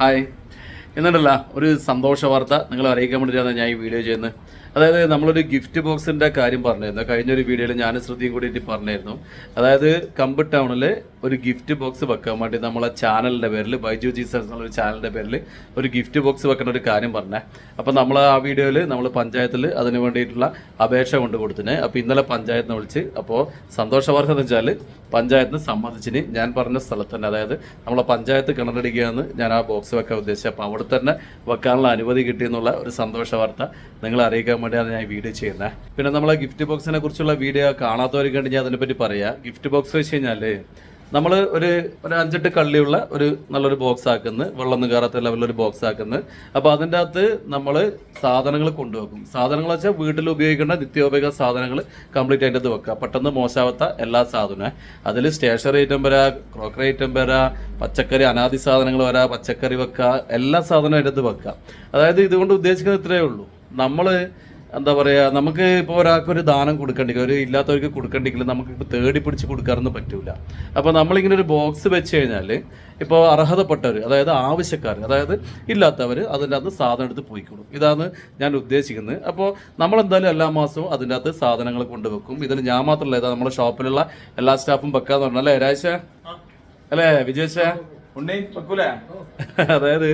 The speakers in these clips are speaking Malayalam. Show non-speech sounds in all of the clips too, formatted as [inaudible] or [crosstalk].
ഹായ്. എന്നുണ്ടല്ല ഒരു സന്തോഷ വാർത്ത നിങ്ങളെ അറിയിക്കാൻ വേണ്ടിയിട്ടാണ് ഞാൻ ഈ വീഡിയോ ചെയ്യുന്നത്. അതായത് നമ്മളൊരു ഗിഫ്റ്റ് ബോക്സിന്റെ കാര്യം പറഞ്ഞിരുന്നു. കഴിഞ്ഞൊരു വീഡിയോയിൽ ഞാൻ ശ്രദ്ധയും കൂടിയിട്ട് പറഞ്ഞിരുന്നു. അതായത് കമ്പ് ടൗണിൽ ഒരു ഗിഫ്റ്റ് ബോക്സ് വെക്കാൻ വേണ്ടി നമ്മളെ ചാനലിന്റെ പേരിൽ ബൈജു ജീസസ് എന്നുള്ളൊരു ചാനലിന്റെ പേരിൽ ഒരു ഗിഫ്റ്റ് ബോക്സ് വെക്കുന്ന ഒരു കാര്യം പറഞ്ഞേ. അപ്പോൾ നമ്മൾ ആ വീഡിയോയിൽ നമ്മൾ പഞ്ചായത്തിൽ അതിന് വേണ്ടിയിട്ടുള്ള അപേക്ഷ കൊണ്ട് കൊടുത്തിന്. അപ്പോൾ ഇന്നലെ പഞ്ചായത്തിനെ വിളിച്ച് അപ്പോൾ സന്തോഷവാർത്ത എന്ന് വെച്ചാൽ പഞ്ചായത്തിന് സമ്മതിച്ചിന് ഞാൻ പറഞ്ഞ സ്ഥലത്ത് തന്നെ അതായത് നമ്മളെ പഞ്ചായത്ത് കിണറടിക്കുകയെന്ന് ഞാൻ ആ ബോക്സ് വെക്കാൻ ഉദ്ദേശിച്ചത് അപ്പോൾ അവിടെ തന്നെ വെക്കാനുള്ള അനുമതി കിട്ടിയെന്നുള്ള ഒരു സന്തോഷ വാർത്ത നിങ്ങളെ അറിയിക്കാൻ വേണ്ടിയാണ് ഞാൻ വീഡിയോ ചെയ്യുന്നത്. പിന്നെ നമ്മളെ ഗിഫ്റ്റ് ബോക്സിനെ കുറിച്ചുള്ള വീഡിയോ കാണാത്തവർക്ക് വേണ്ടി ഞാൻ അതിനെപ്പറ്റി പറയാം. ഗിഫ്റ്റ് ബോക്സ് വെച്ച് കഴിഞ്ഞാൽ നമ്മൾ ഒരു ഒരു അഞ്ചെട്ട് കള്ളിയുള്ള ഒരു നല്ലൊരു ബോക്സ് ആക്കുന്നു. വെള്ളം കയറാത്ത ലെവലൊരു ബോക്സ് ആക്കുന്നു. അപ്പോൾ അതിന്റെ അകത്ത് നമ്മൾ സാധനങ്ങൾ കൊണ്ടുവെക്കും. സാധനങ്ങൾ വെച്ചാൽ വീട്ടിൽ ഉപയോഗിക്കേണ്ട നിത്യോപയോഗ സാധനങ്ങൾ കംപ്ലീറ്റ് അതിന്റെ അത് വെക്കുക. പെട്ടെന്ന് മോശാവാത്ത എല്ലാ സാധനവും. അതിൽ സ്റ്റേഷനറി ഐറ്റം വരാ ക്രോക്കറി ഐറ്റം വരാ പച്ചക്കറി അനാദി സാധനങ്ങൾ വരാ പച്ചക്കറി വെക്കുക എല്ലാ സാധനവും അതിന്റെ അകത്ത് വെക്കുക അതായത് ഇതുകൊണ്ട് ഉദ്ദേശിക്കുന്നത് ഇത്രയേ ഉള്ളൂ. നമ്മൾ എന്താ പറയുക നമുക്ക് ഇപ്പോൾ ഒരാൾക്ക് ഒരു ദാനം കൊടുക്കണ്ടെങ്കിൽ ഒരു ഇല്ലാത്തവർക്ക് കൊടുക്കണ്ടെങ്കിൽ നമുക്ക് ഇപ്പോൾ തേടി പിടിച്ച് കൊടുക്കാറൊന്നും പറ്റില്ല അപ്പോൾ നമ്മളിങ്ങനെ ഒരു ബോക്സ് വെച്ച് കഴിഞ്ഞാൽ ഇപ്പോൾ അർഹതപ്പെട്ടവർ അതായത് ആവശ്യക്കാർ അതായത് ഇല്ലാത്തവർ അതിന്റെ അകത്ത് സാധനം എടുത്ത് പോയിക്കോളും. ഇതാണ് ഞാൻ ഉദ്ദേശിക്കുന്നത്. അപ്പോൾ നമ്മളെന്തായാലും എല്ലാ മാസവും അതിന്റെ അകത്ത് സാധനങ്ങൾ കൊണ്ടുവെക്കും. ഇതിന് ഞാൻ മാത്രമല്ല ഇതാ നമ്മുടെ ഷോപ്പിലുള്ള എല്ലാ സ്റ്റാഫും വെക്കാന്ന് പറഞ്ഞാൽ അല്ലേ രാജ അല്ലേ വിജയശ [laughs] അതായത്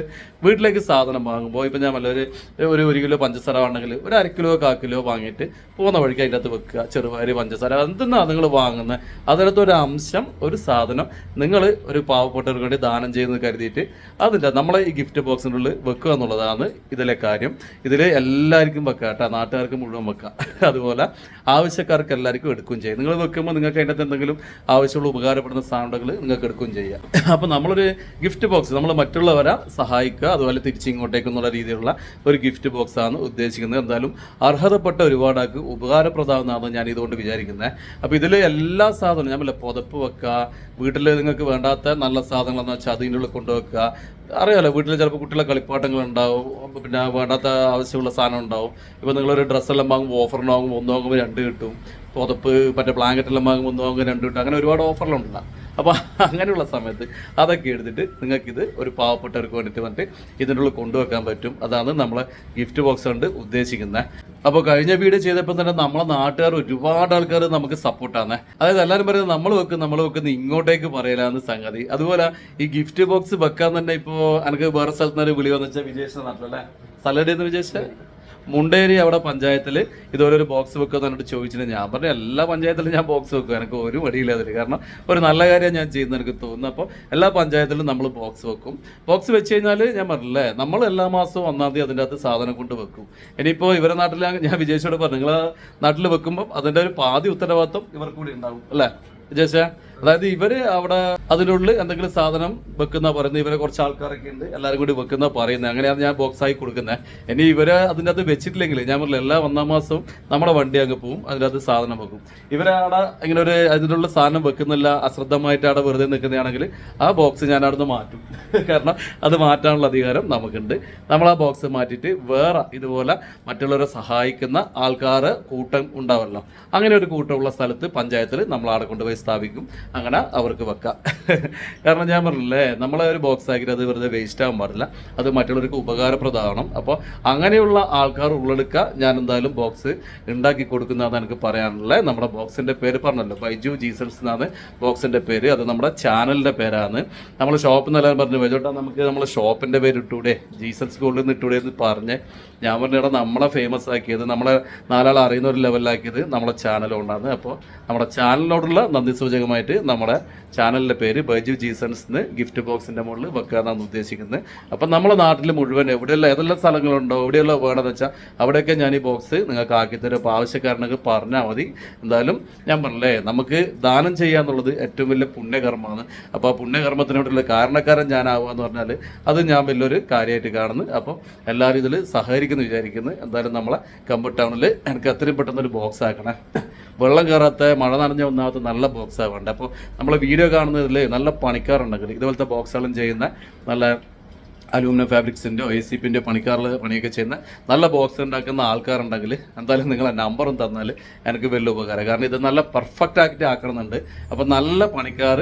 വീട്ടിലേക്ക് സാധനം വാങ്ങുമ്പോൾ ഇപ്പം ഞാൻ വല്ല ഒരു ഒരു കിലോ പഞ്ചസാര ഉണ്ടെങ്കിൽ ഒരു അര കിലോ കാ കിലോ വാങ്ങിയിട്ട് പോകുന്ന വഴിക്ക് അതിന്റെ അകത്ത് വെക്കുക ചെറുപയർ പഞ്ചസാര എന്തെന്നാണ് നിങ്ങൾ വാങ്ങുന്നത്? അതിനകത്ത് ഒരു അംശം ഒരു സാധനം നിങ്ങൾ ഒരു പാവപ്പെട്ടവർക്ക് വേണ്ടി ദാനം ചെയ്യുന്നത് കരുതിയിട്ട് അതിന്റെ നമ്മളെ ഈ ഗിഫ്റ്റ് ബോക്സിന്റെ ഉള്ളിൽ വെക്കുക എന്നുള്ളതാണ് ഇതിലെ കാര്യം. ഇതിൽ എല്ലാവർക്കും വെക്കുക കേട്ടോ നാട്ടുകാർക്ക് മുഴുവൻ വെക്കുക. [laughs] അതുപോലെ ആവശ്യക്കാർക്ക് എല്ലാവർക്കും എടുക്കുകയും ചെയ്യും. നിങ്ങൾ വെക്കുമ്പോൾ നിങ്ങൾക്ക് അതിന്റെ എന്തെങ്കിലും ആവശ്യമുള്ള ഉപകാരപ്പെടുന്ന സാധനങ്ങൾ നിങ്ങൾക്ക് എടുക്കുകയും ചെയ്യാം. [laughs] അപ്പോൾ നമ്മളൊരു ഗിഫ്റ്റ് ബോക്സ് നമ്മൾ മറ്റുള്ളവരെ സഹായിക്കുക അതുപോലെ തിരിച്ചിങ്ങോട്ടേക്ക് എന്നുള്ള രീതിയിലുള്ള ഒരു ഗിഫ്റ്റ് ബോക്സ് ആണ് ഉദ്ദേശിക്കുന്നത്. എന്തായാലും അർഹതപ്പെട്ട ഒരുപാടാക്ക് ഉപകാരപ്രദമാണെന്നാണ് ഞാൻ ഇതുകൊണ്ട് വിചാരിക്കുന്നത്. അപ്പോൾ ഇതിൽ എല്ലാ സാധനവും ഞാൻ പുതപ്പ് വെക്കുക വീട്ടിൽ നിങ്ങൾക്ക് വേണ്ടാത്ത നല്ല സാധനങ്ങളെന്ന് വെച്ചാൽ അതിന്റെ ഉള്ളിൽ കൊണ്ടുവെക്കുക. അറിയാലോ വീട്ടിൽ ചിലപ്പോൾ കുട്ടികളെ കളിപ്പാട്ടങ്ങൾ ഉണ്ടാവും പിന്നെ വേണ്ടാത്ത ആവശ്യമുള്ള സാധനം ഉണ്ടാവും. ഇപ്പോൾ നിങ്ങളൊരു ഡ്രസ്സെല്ലാം വാങ്ങുമ്പോൾ ഓഫറിന് വാങ്ങുമ്പോൾ ഒന്ന് വാങ്ങുമ്പോൾ രണ്ട് കിട്ടും. പുതപ്പ് മറ്റേ ബ്ലാങ്കറ്റ് എല്ലാം വാങ്ങുമ്പോൾ ഒന്ന് വാങ്ങുമ്പോൾ രണ്ട് കിട്ടും. അങ്ങനെ ഒരുപാട് ഓഫറിലുണ്ടാകും അപ്പോൾ അങ്ങനെയുള്ള സമയത്ത് അതൊക്കെ എടുത്തിട്ട് നിങ്ങൾക്ക് ഇത് ഒരു പാവപ്പെട്ടവർക്ക് വേണ്ടിയിട്ട് വന്നിട്ട് ഇതിന്റെ ഉള്ളിൽ കൊണ്ടുവെക്കാൻ പറ്റും. അതാണ് നമ്മളെ ഗിഫ്റ്റ് ബോക്സ് കൊണ്ട് ഉദ്ദേശിക്കുന്നത് അപ്പോൾ കഴിഞ്ഞ വീഡിയോ ചെയ്തപ്പോൾ തന്നെ നമ്മളെ നാട്ടുകാർ ഒരുപാട് ആൾക്കാർ നമുക്ക് സപ്പോർട്ടാണ് അതായത് എല്ലാവരും പറയുന്നത് നമ്മൾ വെക്കും നമ്മൾ വെക്കുന്ന ഇങ്ങോട്ടേക്ക് പറയലാന്ന് സംഗതി. അതുപോലെ ഈ ഗിഫ്റ്റ് ബോക്സ് വെക്കാൻ തന്നെ ഇപ്പോൾ എനിക്ക് വേറെ സ്ഥലത്ത് നിന്ന് വിളി വന്നു വെച്ചാൽ വിജയിച്ച നാട്ടിലല്ലേ? സ്ഥലം എന്ന് വിജേഷ് മുണ്ടേരി അവിടെ പഞ്ചായത്തിൽ ഇതുപോലെ ഒരു ബോക്സ് വെക്കുക എന്നിട്ട് ചോദിച്ചിട്ട് ഞാൻ പറഞ്ഞു എല്ലാ പഞ്ചായത്തിലും ഞാൻ ബോക്സ് വെക്കും. എനിക്ക് ഒരു മടിയില്ല അതിൽ കാരണം ഒരു നല്ല കാര്യം ഞാൻ ചെയ്യുന്ന എനിക്ക് തോന്നുന്നു. അപ്പോൾ എല്ലാ പഞ്ചായത്തിലും നമ്മൾ ബോക്സ് വെക്കും. ബോക്സ് വെച്ച് കഴിഞ്ഞാൽ ഞാൻ പറഞ്ഞില്ലേ നമ്മൾ എല്ലാ മാസവും ഒന്നാം തീയതി അതിന്റെ അകത്ത് സാധനം കൊണ്ട് വെക്കും. ഇനിയിപ്പോൾ ഇവരെ നാട്ടിൽ ഞാൻ വിജയിച്ചോട് പറഞ്ഞു നിങ്ങളെ നാട്ടിൽ വെക്കുമ്പോൾ അതിന്റെ ഒരു പാതി ഉത്തരവാദിത്വം ഇവർക്ക് കൂടി ഉണ്ടാവും. അല്ലേ വിജയിച്ച അതായത് ഇവർ അവിടെ അതിനുള്ളിൽ എന്തെങ്കിലും സാധനം വെക്കുന്ന പറയുന്നത് ഇവരെ കുറച്ച് ആൾക്കാരൊക്കെ ഉണ്ട് എല്ലാവരും കൂടി വെക്കുന്ന പറയുന്നത്. അങ്ങനെയാണ് ഞാൻ ബോക്സ് ആയി കൊടുക്കുന്നത്. ഇനി ഇവർ അതിന്റെ അത് വെച്ചിട്ടില്ലെങ്കിൽ ഞാൻ പറഞ്ഞില്ല എല്ലാ ഒന്നാം മാസവും നമ്മുടെ വണ്ടി അങ്ങ് പോവും അതിന്റെ അത് സാധനം വെക്കും. ഇവരെ അവിടെ ഇങ്ങനെ ഒരു അതിനുള്ള സാധനം വെക്കുന്നില്ല അശ്രദ്ധമായിട്ട് അവിടെ വെറുതെ നിൽക്കുന്നതാണെങ്കിൽ ആ ബോക്സ് ഞാൻ അവിടെ നിന്ന് മാറ്റും. [laughs] കാരണം അത് മാറ്റാനുള്ള അധികാരം നമുക്കുണ്ട്. നമ്മൾ ആ ബോക്സ് മാറ്റിയിട്ട് വേറെ ഇതുപോലെ മറ്റുള്ളവരെ സഹായിക്കുന്ന ആൾക്കാർ കൂട്ടം ഉണ്ടാവല്ലോ. അങ്ങനെ ഒരു കൂട്ടമുള്ള സ്ഥലത്ത് പഞ്ചായത്തിൽ നമ്മൾ അവിടെ കൊണ്ടുപോയി സ്ഥാപിക്കും. അങ്ങനെ അവർക്ക് വെക്കാം. കാരണം ഞാൻ പറഞ്ഞില്ലേ നമ്മളെ ഒരു ബോക്സ് ആക്കി അത് വെറുതെ വേസ്റ്റ് ആകാൻ പാടില്ല. അത് മറ്റുള്ളവർക്ക് ഉപകാരപ്രദമാണ് അപ്പോൾ അങ്ങനെയുള്ള ആൾക്കാർ ഉള്ളെടുക്കുക. ഞാൻ എന്തായാലും ബോക്സ് ഉണ്ടാക്കി കൊടുക്കുന്നതാണ് എനിക്ക് പറയാനുള്ളത്. നമ്മുടെ ബോക്സിന്റെ പേര് പറഞ്ഞല്ലോ ബൈജു ജീസൺസ് എന്നാണ് ബോക്സിന്റെ പേര്. അത് നമ്മുടെ ചാനലിന്റെ പേരാണ്. നമ്മൾ ഷോപ്പ് എന്നെല്ലാം പറഞ്ഞു ബൈജോട്ടാ നമുക്ക് നമ്മളെ ഷോപ്പിന്റെ പേര് ഇട്ടൂടെ? ജീസൺസ് ഗോൾഡിൽ നിന്ന് ഇട്ടൂടെ? എന്ന് പറഞ്ഞ് ഞാൻ പറഞ്ഞിട നമ്മളെ ഫേമസ് ആക്കിയത് നമ്മളെ നാലാൾ അറിയുന്ന ഒരു ലെവലിലാക്കിയത് നമ്മളെ ചാനൽ കൊണ്ടാണ്. അപ്പോൾ നമ്മുടെ ചാനലിനോടുള്ള നന്ദി സൂചകമായിട്ട് നമ്മുടെ ചാനലിന്റെ പേര് ബൈജു ജീസൺസ് എന്ന് ഗിഫ്റ്റ് ബോക്സിന്റെ മുകളിൽ വെക്കാനാണ് ഉദ്ദേശിക്കുന്നത്. അപ്പം നമ്മുടെ നാട്ടിൽ മുഴുവൻ എവിടെയുള്ള ഏതെല്ലാം സ്ഥലങ്ങളുണ്ടോ എവിടെയുള്ള വേണമെന്ന് വെച്ചാൽ അവിടെയൊക്കെ ഞാൻ ഈ ബോക്സ് നിങ്ങൾക്ക് ആക്കിത്തരും അപ്പോൾ ആവശ്യക്കാരനൊക്കെ പറഞ്ഞാൽ മതി. എന്തായാലും ഞാൻ പറഞ്ഞല്ലേ നമുക്ക് ദാനം ചെയ്യുക എന്നുള്ളത് ഏറ്റവും വലിയ പുണ്യകർമ്മമാണ്. അപ്പോൾ ആ പുണ്യകർമ്മത്തിനോടുള്ള കാരണക്കാരൻ ഞാനാവുക എന്ന് പറഞ്ഞാൽ അത് ഞാൻ വലിയൊരു കാര്യമായിട്ട് കാണുന്നു. അപ്പം എല്ലാവരും ഇതിൽ സഹകരിക്കുന്നു വിചാരിക്കുന്നു. എന്തായാലും നമ്മളെ കമ്പ് ടൗണിൽ എനിക്ക് എത്രയും പെട്ടെന്നൊരു ബോക്സ് ആക്കണേ. വെള്ളം കയറാത്ത മഴ നനഞ്ഞ ഒന്നാമത്തെ നല്ല ബോക്സാണ് വേണ്ടത് അപ്പോൾ നമ്മൾ വീഡിയോ കാണുന്നതിൽ നല്ല പണിക്കാറുണ്ടെങ്കിൽ ഇതുപോലത്തെ ബോക്സുകളും ചെയ്യുന്ന നല്ല അലൂമിനിയം ഫാബ്രിക്സിന്റെ എ സി പിന്റെ പണിക്കാറിൽ പണിയൊക്കെ ചെയ്യുന്ന നല്ല ബോക്സ് ഉണ്ടാക്കുന്ന ആൾക്കാരുണ്ടെങ്കിൽ എന്തായാലും നിങ്ങൾ നമ്പറും തന്നാൽ എനിക്ക് വലിയ ഉപകാരം. കാരണം ഇത് നല്ല പെർഫെക്റ്റ് ആക്കിയിട്ട് ആക്കണമെന്നുണ്ട്. അപ്പോൾ നല്ല പണിക്കാർ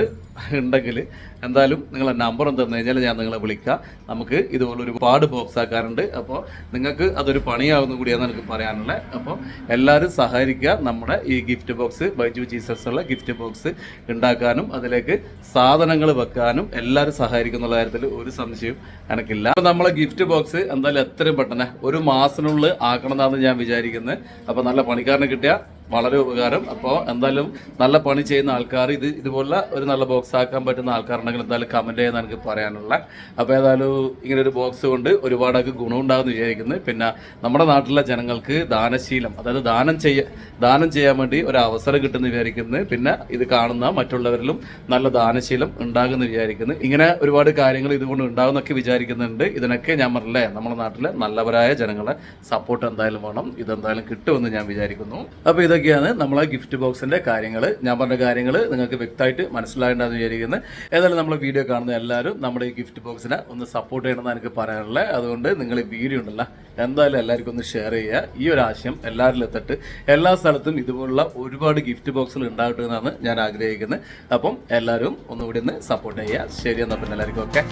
ഉണ്ടെങ്കിൽ എന്തായാലും നിങ്ങൾ നമ്പറും തന്നു കഴിഞ്ഞാൽ ഞാൻ നിങ്ങളെ വിളിക്കാം. നമുക്ക് ഇതുപോലെ ഒരുപാട് ബോക്സ് ആക്കാറുണ്ട്. അപ്പോൾ നിങ്ങൾക്ക് അതൊരു പണിയാവുന്ന കൂടിയാണ് എനിക്ക് പറയാനുള്ളത് അപ്പോൾ എല്ലാവരും സഹകരിക്കുക. നമ്മുടെ ഈ ഗിഫ്റ്റ് ബോക്സ് ബൈജു ജീസസ് ഉള്ള ഗിഫ്റ്റ് ബോക്സ് ഉണ്ടാക്കാനും അതിലേക്ക് സാധനങ്ങൾ വെക്കാനും എല്ലാവരും സഹകരിക്കുന്നുള്ള കാര്യത്തിൽ ഒരു സംശയവും എനിക്കില്ല അപ്പോൾ നമ്മളെ ഗിഫ്റ്റ് ബോക്സ് എന്തായാലും എത്രയും പെട്ടെന്ന് ഒരു മാസത്തിനുള്ളിൽ ആക്കണം എന്നാണ് ഞാൻ വിചാരിക്കുന്നത് അപ്പോൾ നല്ല പണിക്കാരനെ കിട്ടിയ വളരെ ഉപകാരം. അപ്പോൾ എന്തായാലും നല്ല പണി ചെയ്യുന്ന ആൾക്കാർ ഇത് ഇതുപോലെ ഒരു നല്ല ബോക്സ് ആക്കാൻ പറ്റുന്ന ആൾക്കാരുണ്ടെങ്കിൽ എന്തായാലും കമന്റ് ചെയ്യാൻ എനിക്ക് പറയാനുള്ള. അപ്പോൾ ഏതായാലും ഇങ്ങനെ ഒരു ബോക്സ് കൊണ്ട് ഒരുപാടൊക്കെ ഗുണമുണ്ടാകുമെന്ന് വിചാരിക്കുന്നത് പിന്നെ നമ്മുടെ നാട്ടിലെ ജനങ്ങൾക്ക് ദാനശീലം അതായത് ദാനം ചെയ്യ ദാനം ചെയ്യാൻ വേണ്ടി ഒരു അവസരം കിട്ടുമെന്ന് വിചാരിക്കുന്നത് പിന്നെ ഇത് കാണുന്ന മറ്റുള്ളവരിലും നല്ല ദാനശീലം ഉണ്ടാകുമെന്ന് വിചാരിക്കുന്നു. ഇങ്ങനെ ഒരുപാട് കാര്യങ്ങൾ ഇതുകൊണ്ട് ഉണ്ടാകുമെന്നൊക്കെ വിചാരിക്കുന്നുണ്ട്. ഇതിനൊക്കെ ഞാൻ പറഞ്ഞില്ലേ നമ്മുടെ നാട്ടിലെ നല്ലവരായ ജനങ്ങളെ സപ്പോർട്ട് എന്തായാലും വേണം. ഇതെന്തായാലും കിട്ടുമെന്ന് ഞാൻ വിചാരിക്കുന്നു. അപ്പോൾ ഇതൊക്കെയാണ് നമ്മളെ ഗിഫ്റ്റ് ബോക്സിന്റെ കാര്യങ്ങൾ ഞാൻ പറഞ്ഞ കാര്യങ്ങൾ നിങ്ങൾക്ക് വ്യക്തമായിട്ട് മനസ്സിലാകേണ്ടതെന്ന് വിചാരിക്കുന്നത് ഏതായാലും നമ്മൾ വീഡിയോ കാണുന്ന എല്ലാവരും നമ്മുടെ ഈ ഗിഫ്റ്റ് ബോക്സിനെ ഒന്ന് സപ്പോർട്ട് ചെയ്യണമെന്ന് എനിക്ക് പറയാനുള്ളത്. അതുകൊണ്ട് നിങ്ങൾ ഈ വീഡിയോ ഉണ്ടല്ലോ എന്തായാലും എല്ലാവർക്കും ഒന്ന് ഷെയർ ചെയ്യുക. ഈ ഒരു ആശയം എല്ലാവരിലും എത്തിട്ട്. എല്ലാ സ്ഥലത്തും ഇതുപോലുള്ള ഒരുപാട് ഗിഫ്റ്റ് ബോക്സുകൾ ഉണ്ടാകട്ടെ എന്നാണ് ഞാൻ ആഗ്രഹിക്കുന്നത്. അപ്പം എല്ലാവരും ഒന്നുകൂടി ഒന്ന് സപ്പോർട്ട് ചെയ്യുക. ശരി എന്നാൽ പിന്നെ എല്ലാവർക്കും ഓക്കെ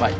ബൈ